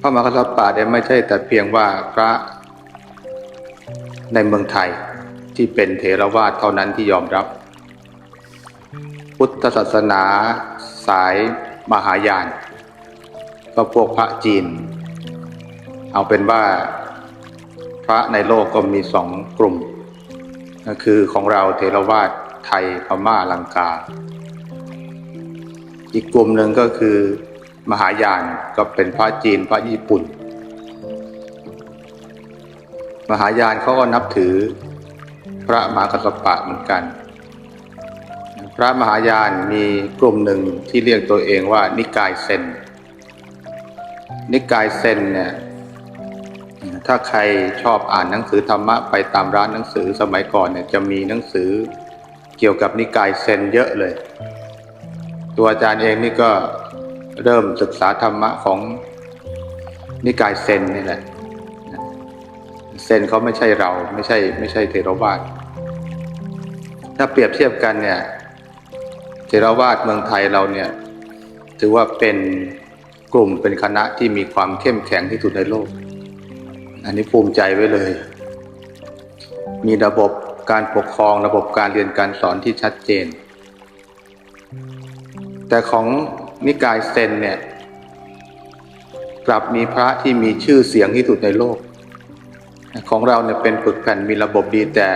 พระมหากษัตริย์ป่าเนี่ยไม่ใช่แต่เพียงว่าพระในเมืองไทยที่เป็นเถรวาทเท่านั้นที่ยอมรับ พุทธศาสนาสายมหายาน ก็พวกพระจีน เอาเป็นว่าพระในโลกก็มีสองกลุ่มก็คือของเราเทรวาทไทยพม่าลังกา อีกกลุ่มหนึ่งก็คือ มหายานก็เป็นพระจีนพระญี่ปุ่น มหายานเขาก็นับถือพระมหากัสปะเหมือนกัน พระมหายานมีกลุ่มหนึ่งที่เรียกตัวเองว่านิกายเซน นิกายเซนเนี่ยถ้าใครชอบอ่านหนังสือธรรมะไปตามร้านหนังสือสมัยก่อนเนี่ยจะมีหนังสือเกี่ยวกับนิกายเซนเยอะเลย ตัวอาจารย์เองนี่ก็ เริ่มศึกษาธรรมะของนิกายเซนนี่แหละ เซนเขาไม่ใช่เราไม่ใช่ ไม่ใช่เทรวาสถ้าเปรียบเทียบกันเนี่ยเทรวาสเมืองไทยเราเนี่ย ถือว่าเป็นกลุ่มเป็นคณะที่มีความเข้มแข็งที่สุดในโลก อันนี้ภูมิใจไว้เลย มีระบบการปกครองระบบการเรียนการสอนที่ชัดเจน แต่ของ นิกายเซนเนี่ย กลับมีพระที่มีชื่อเสียงที่สุดในโลก ของเราเนี่ยเป็นปึกแผ่นมีระบบดีแต่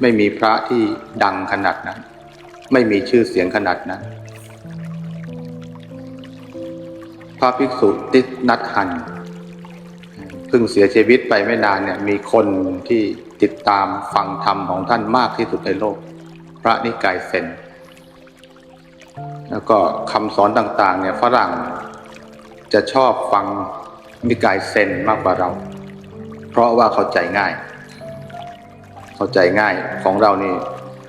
ไม่มีพระที่ดังขนาดนั้น ไม่มีชื่อเสียงขนาดนั้น พระภิกษุตินัดหันเพิ่งเสียชีวิตไปไม่นานเนี่ยมีคนที่ติดตามฟังธรรมของท่านมากที่สุดในโลก พระนิกายเซน แล้วก็คำสอนต่างๆเนี่ยฝรั่งจะชอบฟังนิกายเซนมากกว่าเรา เพราะว่าเข้าใจง่าย เข้าใจง่ายของเรานี่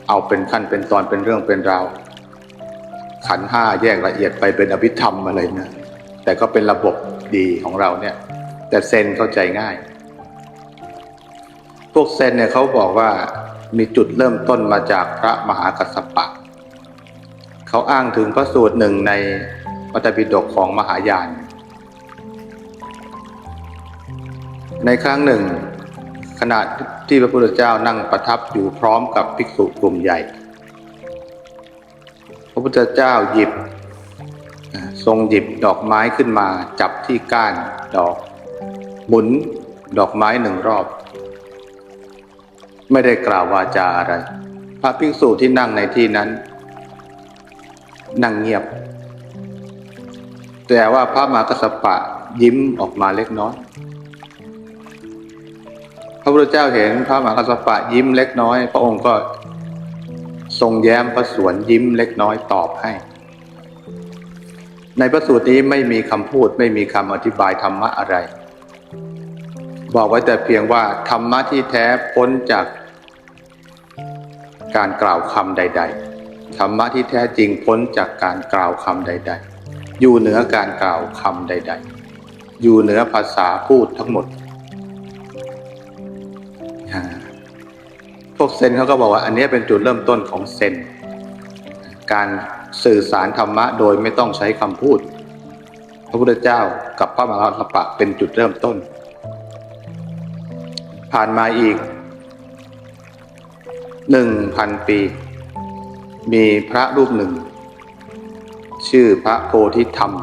เอาเป็นขั้นเป็นตอนเป็นเรื่องเป็นราวขันห้าแยกละเอียดไปเป็นอภิธรรมอะไรนะแต่ก็เป็นระบบดีของเราเนี่ย แต่เซนเข้าใจง่าย พวกเซนเนี่ยเขาบอกว่ามีจุดเริ่มต้นมาจากพระมหากัสสปะ เขาอ้างถึงพระสูตรหนึ่งในพระไตรปิฎกของมหายาน ในครั้งหนึ่ง ขณะที่พระพุทธเจ้านั่งประทับอยู่พร้อมกับภิกษุกลุ่มใหญ่ พระพุทธเจ้าหยิบ ทรงหยิบดอกไม้ขึ้นมาจับที่ก้านดอก หมุนดอกไม้หนึ่งรอบ ไม่ได้กล่าววาจาอะไร พระภิกษุที่นั่งในที่นั้น นั่งเงียบ แต่ว่าพระมหากัสสปะยิ้มออกมาเล็กน้อย พระพุทธเจ้าเห็นพระมหากัสสปะยิ้มเล็กน้อย พระองค์ก็ทรงแย้มพระสวนยิ้มเล็กน้อยตอบให้ ในพระสูตรนี้ไม่มีคำพูดไม่มีคำอธิบายธรรมะอะไร บอกไว้แต่เพียงว่าธรรมะที่แท้พ้นจากการกล่าวคำใด ๆ ธรรมะที่แท้จริงพ้นจากการกล่าวคำใด ๆ อยู่เหนือการกล่าวคำใด ๆ อยู่เหนือภาษาพูดทั้งหมด พวกเซนเขาก็บอกว่าอันนี้เป็นจุดเริ่มต้นของเซน การสื่อสารธรรมะโดยไม่ต้องใช้คำพูด พระพุทธเจ้ากับพระมหาสสปะเป็นจุดเริ่มต้น ผ่านมาอีกหนึ่งพันปี มีพระรูปหนึ่ง ชื่อพระโพธิธรรม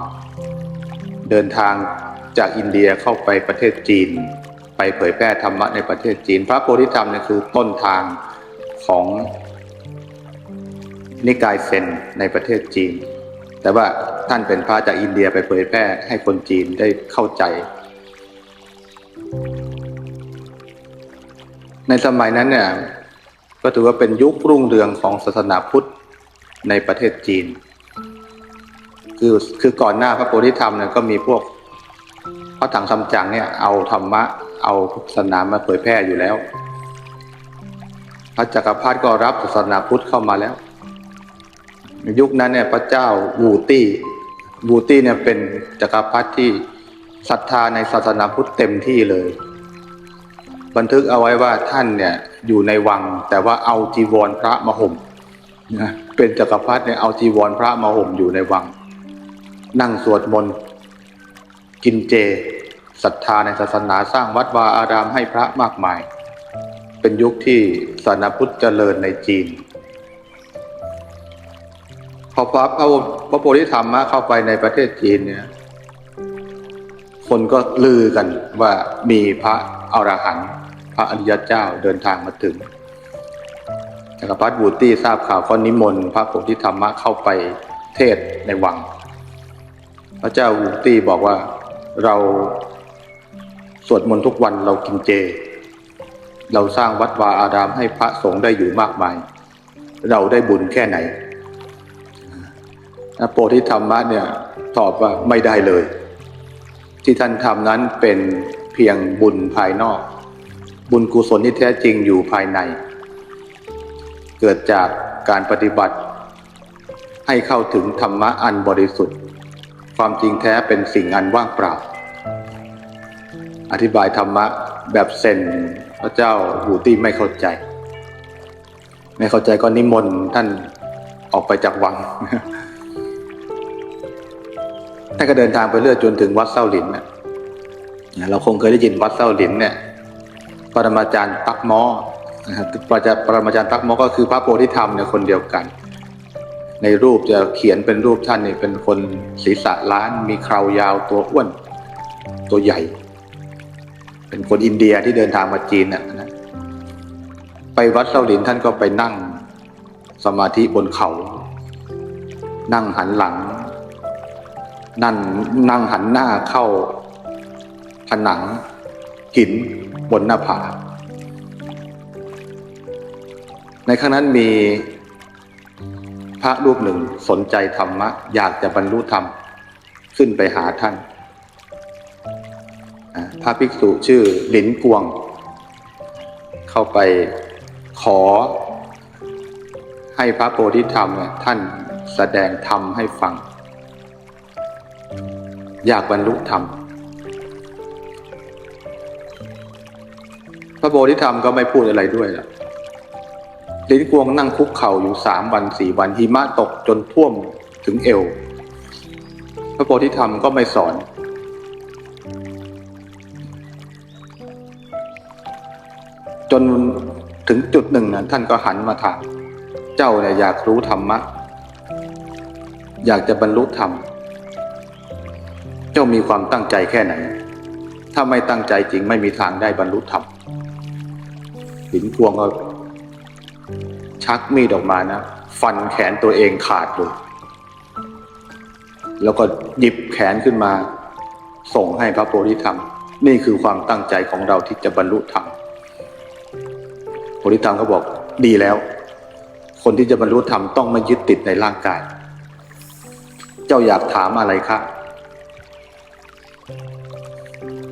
เดินทางจากอินเดียเข้าไปประเทศจีน ไปเผยแพร่ธรรมะในประเทศจีน พระโพธิธรรมเนี่ยคือต้นทางของนิกายเซนในประเทศจีน แต่ว่าท่านเป็นพระจากอินเดียไปเผยแพร่ให้คนจีนได้เข้าใจ ในสมัยนั้นเนี่ย ก็ถือว่าเป็นยุครุ่งเรืองของศาสนาพุทธในประเทศจีน คือคือก่อนหน้าพระโพธิธรรมเนี่ยก็มีพวกพระถังคำจังเนี่ยเอาธรรมะเอาศาสนามาเผยแพร่อยู่แล้ว พระจักรพรรดิก็รับศาสนาพุทธเข้ามาแล้ว ยุคนั้นเนี่ยพระเจ้าวูตี้วูตี้เนี่ยเป็นจักรพรรดิที่ศรัทธาในศาสนาพุทธเต็มที่เลย บันทึกเอาไว้ว่าท่านเนี่ยอยู่ในวัง แต่ว่าเอาจีวรพระมาห่มนะเป็นจักรพรรดิเนี่ยเอาจีวรพระมาห่มอยู่ในวัง นั่งสวดมนต์กินเจศรัทธาในศาสนาสร้างวัดวาอารามให้พระมากมาย เป็นยุคที่ศาสนาพุทธเจริญในจีน พอพระพระพระโพธิธรรมะเข้าไปในประเทศจีนเนี่ยคนก็ลือกันว่ามีพระอรหันต์ พระอริยเจ้าเดินทางมาถึงจักรพรรดิบูตี้ทราบข่าวก็นิมนต์พระโพธิธรรมะเข้าไปเทศในวัง พระเจ้าบูตี้บอกว่าเราสวดมนต์ทุกวันเรากินเจ เราสร้างวัดวาอารามให้พระสงฆ์ได้อยู่มากมาย เราได้บุญแค่ไหนพระโพธิธรรมะเนี่ยตอบว่าไม่ได้เลย ที่ท่านทำนั้นเป็นเพียงบุญภายนอก บุญกุศลที่แท้จริงอยู่ภายใน เกิดจากการปฏิบัติ ให้เข้าถึงธรรมะอันบริสุทธิ์ ความจริงแท้เป็นสิ่งอันว่างเปล่า อธิบายธรรมะแบบเซนพระเจ้าบูตี้ไม่เข้าใจ ไม่เข้าใจก็นิมนต์ท่านออกไปจากวังท่านก็เดินทางไปเรื่อยจนถึงวัดเส้าหลินนะเราคงเคยได้ยินวัดเส้าหลินเนี่ย ปรมาจารย์ตักมอนะครับปรมาจารย์ปรมาจารย์ตักมอก็คือพระโพธิธรรมเนี่ยคนเดียวกัน ในรูปจะเขียนเป็นรูปท่านเนี่ยเป็นคนศีรษะล้านมีเครายาวตัวอ้วน ตัวใหญ่ เป็นคนอินเดียที่เดินทางมาจีนน่ะนะไปวัดเส้าหลินท่านก็ไปนั่งสมาธิบนเขา นั่งหันหลัง นั่นนั่งหันหน้าเข้าผนังหิน บนหน้าผา ในครั้งนั้นมีพระรูปหนึ่งสนใจธรรมะ อยากจะบรรลุธรรม ขึ้นไปหาท่าน พระภิกษุชื่อหลินกวง เข้าไปขอ ให้พระโพธิธรรมเนี่ยท่านแสดงธรรมให้ฟัง อยากบรรลุธรรม ระโพธิธรรมก็ไม่พูดอะไรด้วยล่ะลิ้นกวงนั่งคุกเข่าอยู่สามวันสี่วันหิมะตกจนท่วมถึงเอว พระโพธิธรรมก็ไม่สอน จนถึงจุดหนึ่งนะท่านก็หันมาถามเจ้าเนี่ยอยากรู้ธรรมะ อยากจะบรรลุธรรม เจ้ามีความตั้งใจแค่ไหน ถ้าไม่ตั้งใจจริงไม่มีทางได้บรรลุธรรม หินพวงก็ชักมีดออกมานะ ฟันแขนตัวเองขาดเลยแล้วก็หยิบแขนขึ้นมา ส่งให้พระโพธิธรรม นี่คือความตั้งใจของเราที่จะบรรลุธรรมโพธิธรรมก็บอกดีแล้ว คนที่จะบรรลุธรรมต้องไม่ยึดติดในร่างกาย เจ้าอยากถามอะไรครับ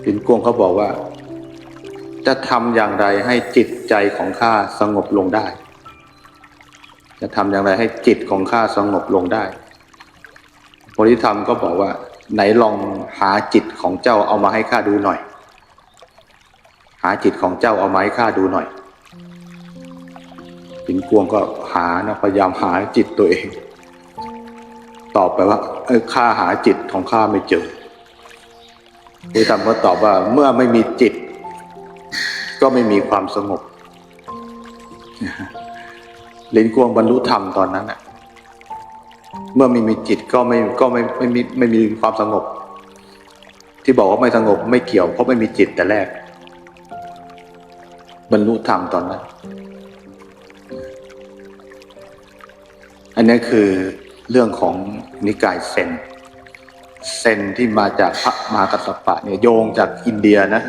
หินกวงเขาบอกว่า จะทำอย่างไรให้จิตใจของข้าสงบลงได้ จะทำอย่างไรให้จิตของข้าสงบลงได้โพธิธรรมก็บอกว่า ไหนลองหาจิตของเจ้าเอามาให้ข้าดูหน่อย หาจิตของเจ้าเอามาให้ข้าดูหน่อยหินกวงก็หานะพยายามหาจิตตัวเอง ตอบไปว่าเออข้าหาจิตของข้าไม่เจอโพธิธรรมก็ตอบว่าเมื่อไม่มีจิต ก็ไม่มีความสงบลินกวงบรรลุธรรมตอนนั้นน่ะเมื่อไม่มีจิตก็ไม่ก็ไม่ไม่มีไม่มีความสงบ ที่บอกว่าไม่สงบไม่เกี่ยวเพราะไม่มีจิตแต่แรก บรรลุธรรมตอนนั้น อันนี้คือเรื่องของนิกายเซนเซนที่มาจากพระมหากัสสปะเนี่ยโยงจากอินเดียนะ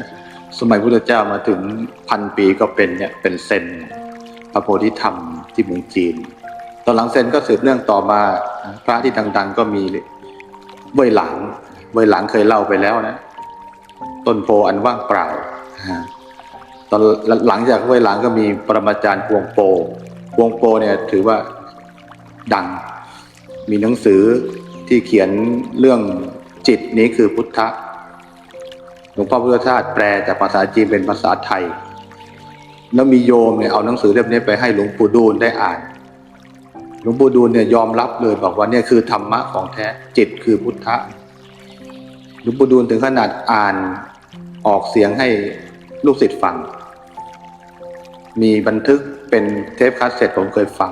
สมัยพุทธเจ้ามาถึงพันปีก็เป็นเนี่ยเป็นเซนพระโพธิธรรมที่เมืองจีน ตอนหลังเซนก็สืบเนื่องต่อมาพระที่ดัง ๆ ก็มีเว่ยหลังเว่ยหลังเคยเล่าไปแล้วนะ ต้นโพอันว่างเปล่าตอนหลังจากเว่ยหลังก็มีปรมาจารย์พวงโปพวงโปเนี่ยถือว่าดัง มีหนังสือที่เขียนเรื่องจิตนี้คือพุทธ หลวงพ่อพุทธทาสแปลจากภาษาจีนเป็นภาษาไทย แล้วมีโยมเนี่ยเอาหนังสือเล่มนี้ไปให้หลวงปู่ดูลได้อ่าน หลวงปู่ดูลเนี่ยยอมรับเลยบอกว่าเนี่ยคือธรรมะของแท้จิตคือพุทธะหลวงปู่ดูลถึงขนาดอ่านออกเสียงให้ลูกศิษย์ฟัง มีบันทึกเป็นเทปคาสเซ็ตผมเคยฟัง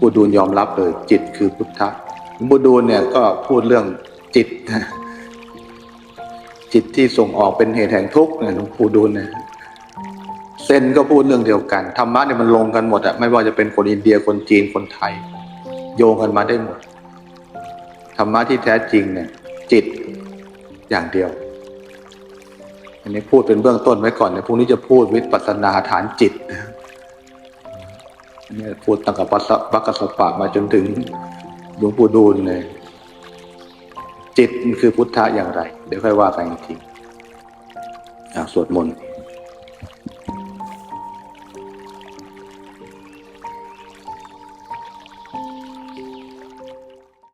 ปู่ดูลยอมรับเลยจิตคือพุทธะหลวงปู่ดูลเนี่ยก็พูดเรื่อง จิตนะจิตที่ส่งออกเป็นเหตุแห่งทุกข์เนี่ยหลวงปู่ดูลนี่ยเซนก็พูดเรื่องเดียวกันธรรมะเนี่ยมันลงกันหมดอะไม่ว่าจะเป็นคนอินเดียคนจีนคนไทย โยงกันมาได้หมดธรรมะที่แท้จริงเนี่ยจิตอย่างเดียว อันนี้พูดเป็นเบื้องต้นไว้ก่อนเนยพรุ่งนี้จะพูดวิปัสสนาฐานจิตนะเนี่ยพูดตั้งแต่ปัสสะวักกสปะมาจนถึงหลวงปู่ดูลเลย จิตมันคือพุทธะอย่างไร เดี๋ยวค่อยว่ากันอีกทีอะสวดมนต์